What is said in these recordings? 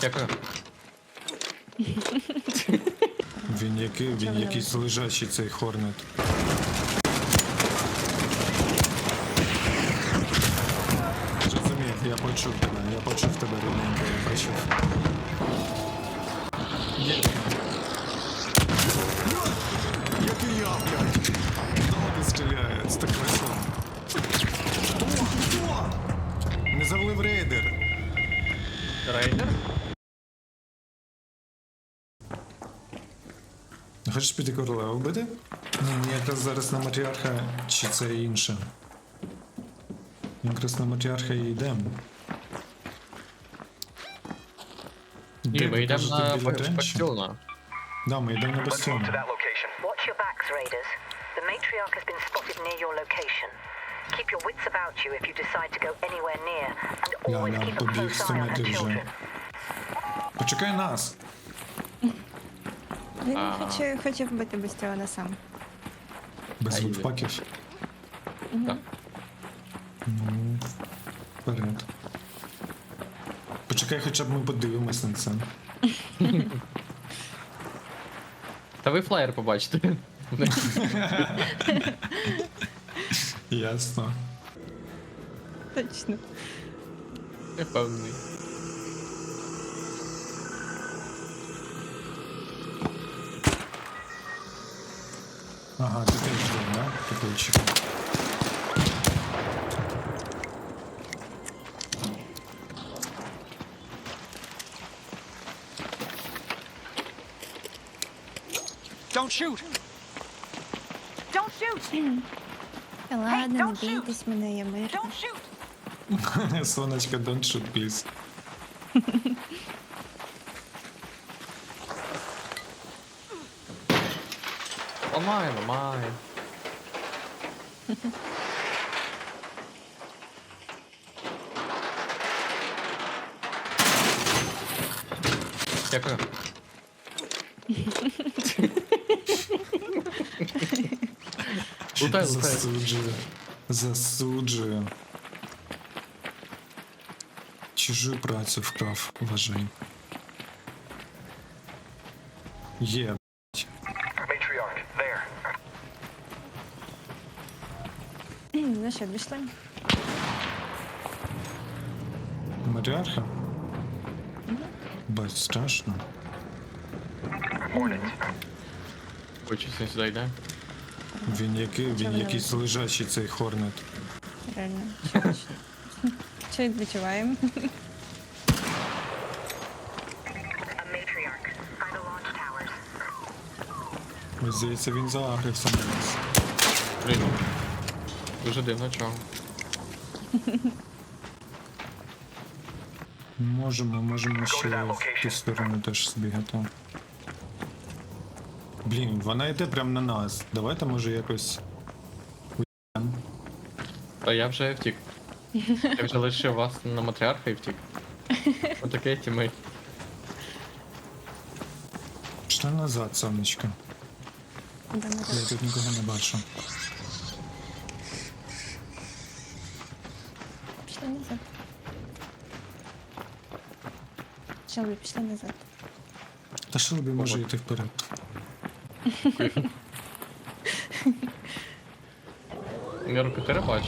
Дякую. Він який, він якийсь лежачий цей хорнет. Зрозумів, я почув тебе, я почув тебе, рідненько, я почув. Є. Як я, блядь. Знову стріляє з таким веселом. Хто? Хто? Не завалив рейдер. Рейдер? Хочеш піти королеву вбити? Ні, мені якраз зараз на матріарха чи це інше. Якраз на матріарха і йдемо. Ні, ми йдемо на бастіона. Да, ми йдемо на Let's move бастіон. to that location. Watch your backs, Raiders. The Matriarch has been spotted near your location. Keep your wits about you if you decide to go anywhere near, and always keep a close eye on her children. Почекай нас! Він А. хоче, хоче вбити Бастіона сам. Без А, вудпаків. Так. Ну, вперед. Почекай, хоча б ми подивимось на це. Та ви флаєр побачите. Ясно. Точно. Я впевнений. Ага, ти теж йде, да? Прикольчик. Don't shoot! Don't shoot! Та ладно, не don't shoot. бійтесь мене, я мирна. Don't shoot! Сонечка, don't shoot, please. Ламай, ламай. Дякую. Лутай, лутай. Засуджую. Засуджую. Чужу працю вкрав, вважай. Є. що, пішли? Матріарха? Бать, страшно. Hornet. Хочеться сюди йде. Він який, він Чого якийсь лежачий цей хорнет. Реально. Що точно? Що відпочиваємо? A Matriarch. By the launch towers. Ось, Здається, він заагрився на нас. Блін. Дуже дивно чого. Можемо, можемо ще в ту сторону теж збігати. Блін, вона йде прямо на нас. Давайте може якось. Та я вже втік. Я вже лишив вас на матріарха і втік. Отаке тімейт. Пішли назад, сонечко. Я тут нікого не бачу. Пішли назад. Шелбі, пішли назад. Та Шелбі може йти вперед. Я рукотери бачу.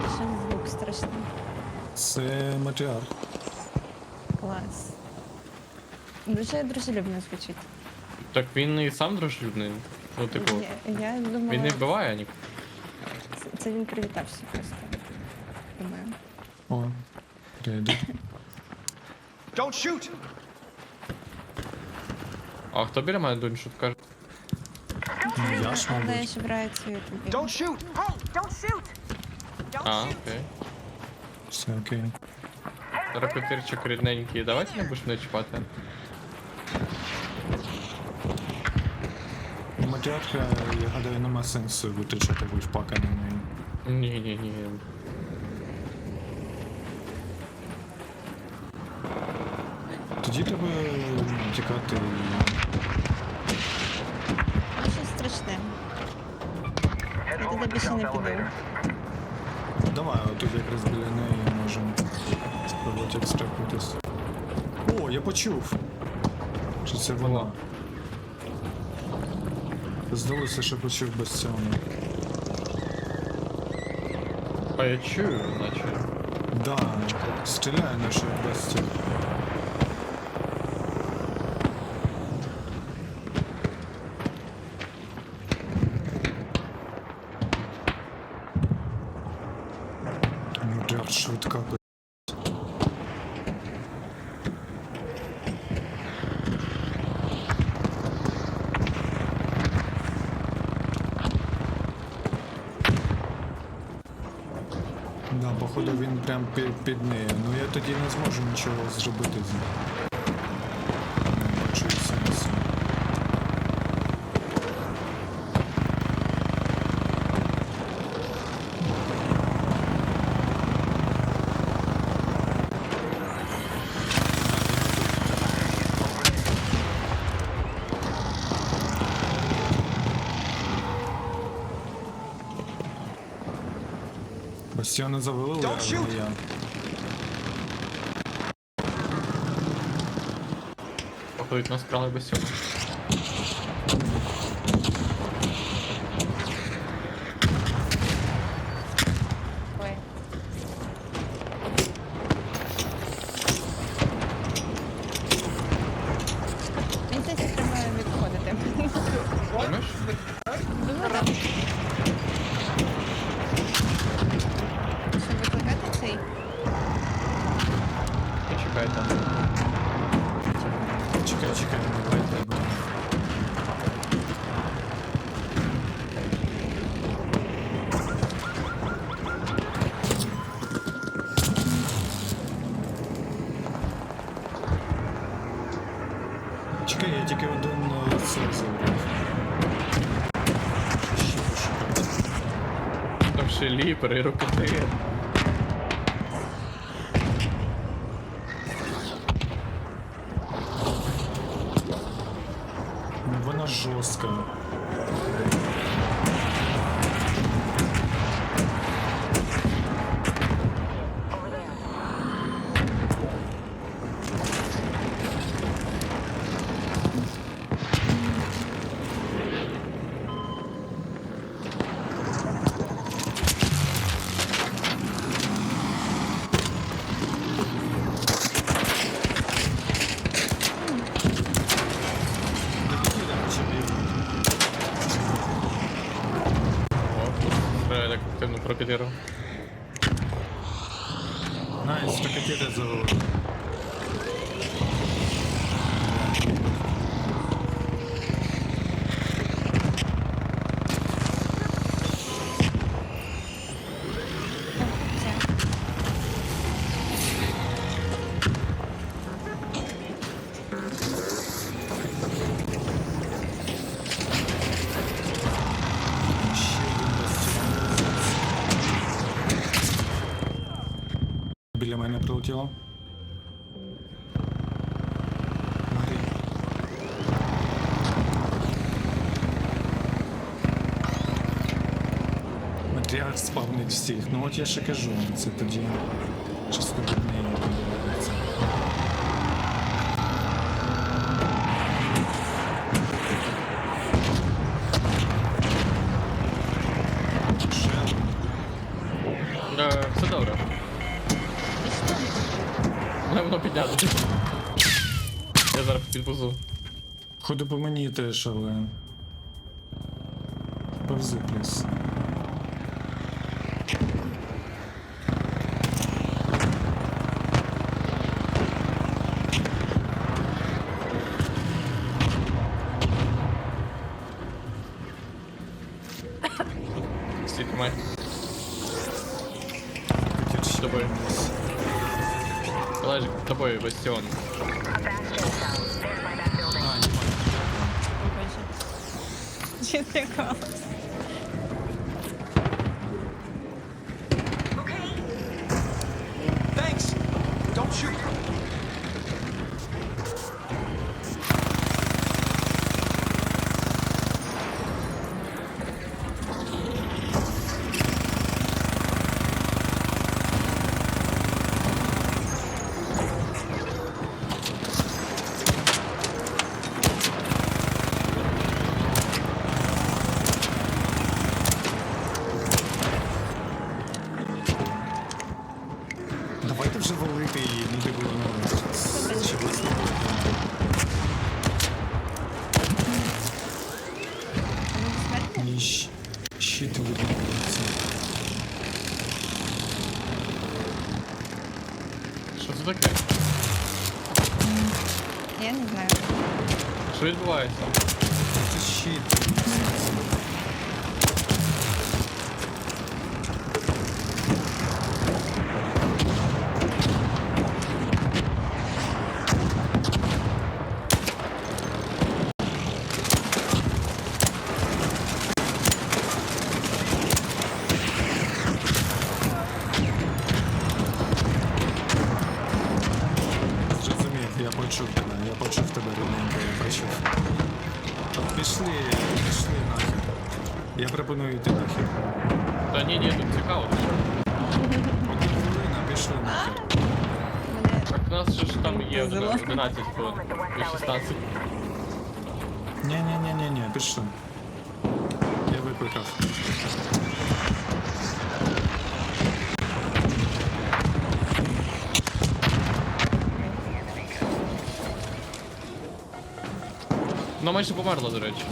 Що за звук страшний. Це матріарх. Клас. Дуже дружелюбно звучить. Так він і сам дружелюбний. Ну, типу, Я, я думала, він не вбиває ні. це- це він привітався просто. Думаю. О, рейдер. Don't shoot! А хто біля мене дунь шут каже? Ну, я ж, Але мабуть. ж брать свою тобі. Don't shoot! Hey, don't shoot! Don't А, shoot! окей. Все окей. Репетирчик рідненький. Давайте не будеш мене чіпати. Матріарха, я гадаю, нема сенсу витрачати вульфпака на неї. Ні, ні, ні. Тоді треба тікати і Ну, щось страшне. Я туди більше не піду. Давай, отут якраз біля неї можемо спробувати стрепнутись. О, я почув. Чи це вона? Здалося, що почув без цього. А я чую, наче. Да, стріляє наша безці. Ну, прям швидка. б***ь. Да, походу він прям під, під нею. Ну я тоді не зможу нічого зробити з ним. Не бачу сенсу. Бастіона завалили, Don't але shoot! я. Походить нас крали без цього. Ой. Мені здається, треба відходити. Думаєш? Думаю, так. Щоб викликати цей. Чекай там. Чекай, чекай, не давай тебе. Чекай, я тільки один забрав. Ще пошукати. Там ще ліпер і рукоти. Ну, Вона жорстка. О, тут стріляє так активно прокидірував. Найс, ракетири завели. Біля мене прилетіло. Марі. Матріарх спавнить всіх. Ну от я ще кажу, це тоді чисто від Я зараз підвозу. Ходу по мені теж, але. Повзи плюс. Стійте май. Back building. А, нема. О, Боже. Чи ти голос? Thanks! Don't shoot! вже валити її, ніде було не Ще раз. Мій щ- щит видумується. Що це таке? Я не знаю. Що відбувається? Це щит. Йти нахер. Та ні, ні, тут цікаво. хвилина, пішли нахер. Так у нас же ж там є вже 11 хвилин і 16. Ні-ні-ні-ні-ні, пішли. Я викликав. Ну майже померла, до речі.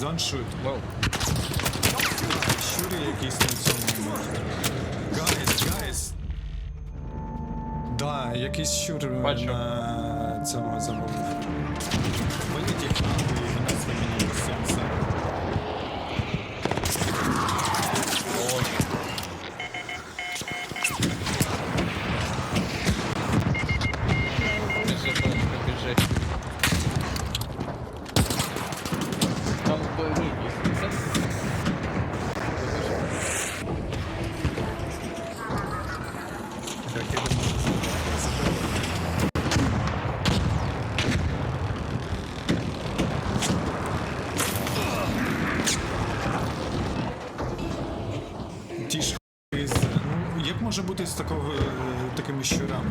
Guys, don't shoot. Вау. Щурі якісь на цьому. Guys, guys. Да, якийсь щур е, Бачу. на цьому завалив. Такого, е, такими щурами?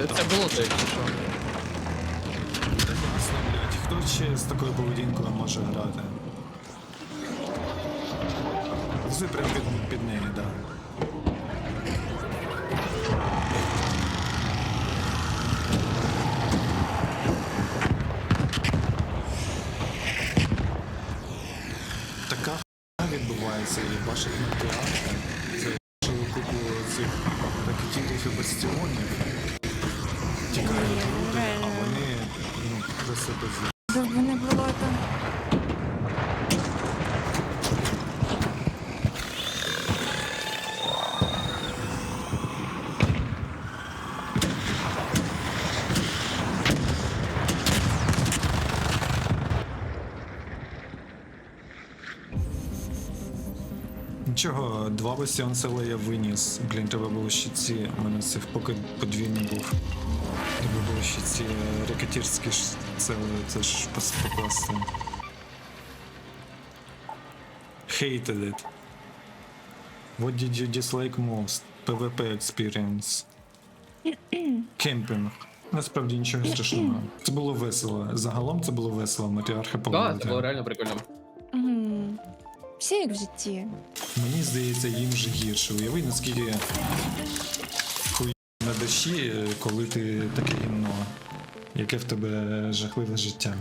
Це, було чи що? Та ясно, блядь. Хто ще з такою поведінкою може грати? Все прям під, під неї, да. Така хуйня відбувається і в ваших матеріалах. Це цілу купу цих ракетірів і бастіонів. Тікають люди, а вони ну, просто без Щоб не було там. Нічого, два бастіон села я виніс. Блін, треба було ще ці. У мене це поки подвійний був. Треба було ще ці е, ракетірські ж це, це ж пос- покласти. Hated it. What did you dislike most? PvP experience. Кемпінг. Насправді нічого страшного. Це було весело. Загалом це було весело, матріарха Так, поводити. це було реально прикольно. Все як в житті. Мені здається, їм же гірше. Уяви, наскільки хуй на душі, коли ти таке гімно, яке в тебе жахливе життя.